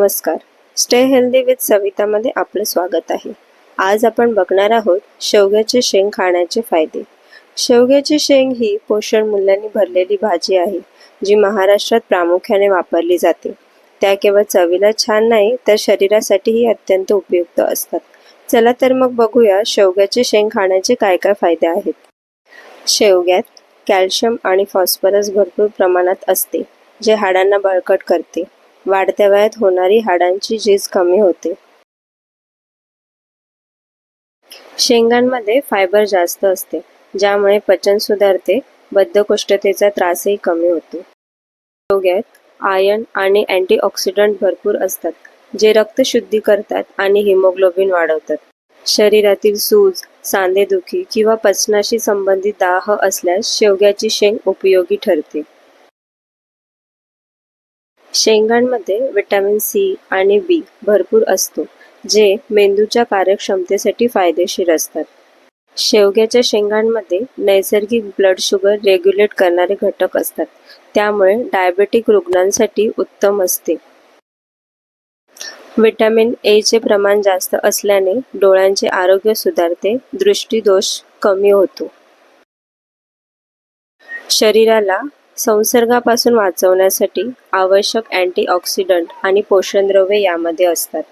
नमस्कार. Stay healthy with सवितामध्ये आपलं स्वागत आहे. आज आपण बघणार आहोत शेवग्याचे शेंग खाण्याचे फायदे. शेवग्याची शेंग ही पोषण मूल्यांनी भरलेली भाजी आहे जी महाराष्ट्रात प्रामुख्याने वापरली जाते. त्या केवळ चवीला छान नाही तर शरीरासाठीही अत्यंत उपयुक्त असतात. चला तर मग बघूया शेवग्याचे शेंग खाण्याचे काय काय फायदे आहेत. शेवग्यात कॅल्शियम आणि फॉस्फरस भरपूर प्रमाणात असते जे हाडांना बळकट करते. वाढत्या वयात होणारी हाडांची झीज कमी होते. शेंगांमध्ये फायबर जास्त असते ज्यामुळे पचन सुधारते बद्धकोष्ठतेचा त्रासही कमी होतो. शेवग्यात आयर्न आणि अँटीऑक्सिडंट भरपूर असतात जे रक्त शुद्धी करतात आणि हिमोग्लोबिन वाढवतात. शरीरातील सूज सांधेदुखी किंवा पचनाशी संबंधित दाह असल्यास शेवग्याची शेंग उपयोगी ठरते. शेंगांमध्ये विटॅमिन सी आणि बी भरपूर असतो जे मेंदूच्या कार्यक्षमतेसाठी फायदेशीर असतात. शेवग्याच्या शेंगांमध्ये नैसर्गिक ब्लड शुगर रेग्युलेट करणारे घटक असतात त्यामुळे डायबेटिक रुग्णांसाठी उत्तम असते. विटॅमिन एचे प्रमाण जास्त असल्याने डोळ्यांचे आरोग्य सुधारते दृष्टीदोष कमी होतो. शरीराला संसर्गापासून वाचवण्यासाठी आवश्यक अँटीऑक्सिडंट आणि पोषणद्रव्ये यामध्ये असतात.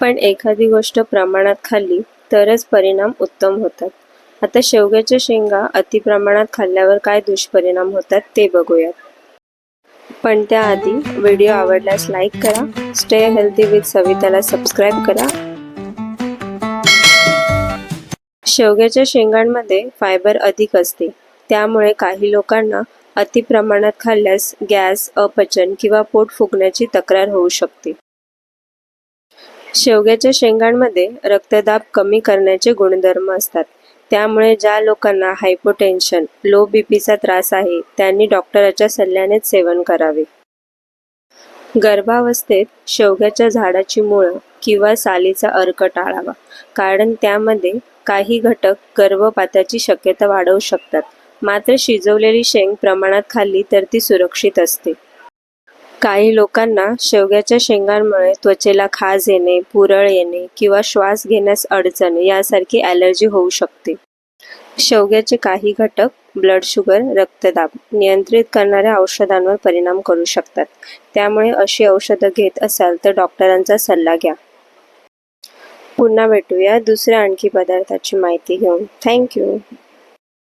पण एखादी गोष्ट प्रमाणात खाल्ली तरच परिणाम उत्तम होतात. आता शेवग्याच्या शेंगा अतिप्रमाणात खाल्ल्यावर काय दुष्परिणाम होतात ते बघूयात. पण त्याआधी व्हिडिओ आवडल्यास लाईक करा स्टे हेल्दी विथ सविताला सबस्क्राईब करा. शेवग्याच्या शेंगांमध्ये फायबर अधिक असते. त्यामुळे काही लोकांना अतिप्रमाणात खाल्ल्यास गॅस अपचन किंवा पोट फुगण्याची तक्रार होऊ शकते. शेवग्याच्या शेंगांमध्ये रक्तदाब कमी करण्याचे गुणधर्म असतात. त्यामुळे ज्या लोकांना हायपोटेन्शन लो बीपीचा त्रास आहे त्यांनी डॉक्टराच्या सल्ल्यानेच सेवन करावे. गर्भावस्थेत शेवग्याच्या झाडाची मुळं किंवा सालीचा अर्क टाळावा कारण त्यामध्ये काही घटक गर्भपाताची शक्यता वाढवू शकतात. मात्र शिजवलेली शेंग प्रमाणात खाल्ली तर ती सुरक्षित असते. काही लोकांना शेवग्याच्या शेंगांमुळे त्वचेला खाज येणे पुरळ येणे किंवा श्वास घेण्यास अडचण यासारखी ॲलर्जी होऊ शकते. शेवग्याचे काही घटक ब्लड शुगर रक्तदाब नियंत्रित करणाऱ्या औषधांवर परिणाम करू शकतात. त्यामुळे अशी औषधं घेत असाल तर डॉक्टरांचा सल्ला घ्या. पुन्हा भेटूया दुसऱ्या आणखी पदार्थाची माहिती घेऊन. थँक्यू.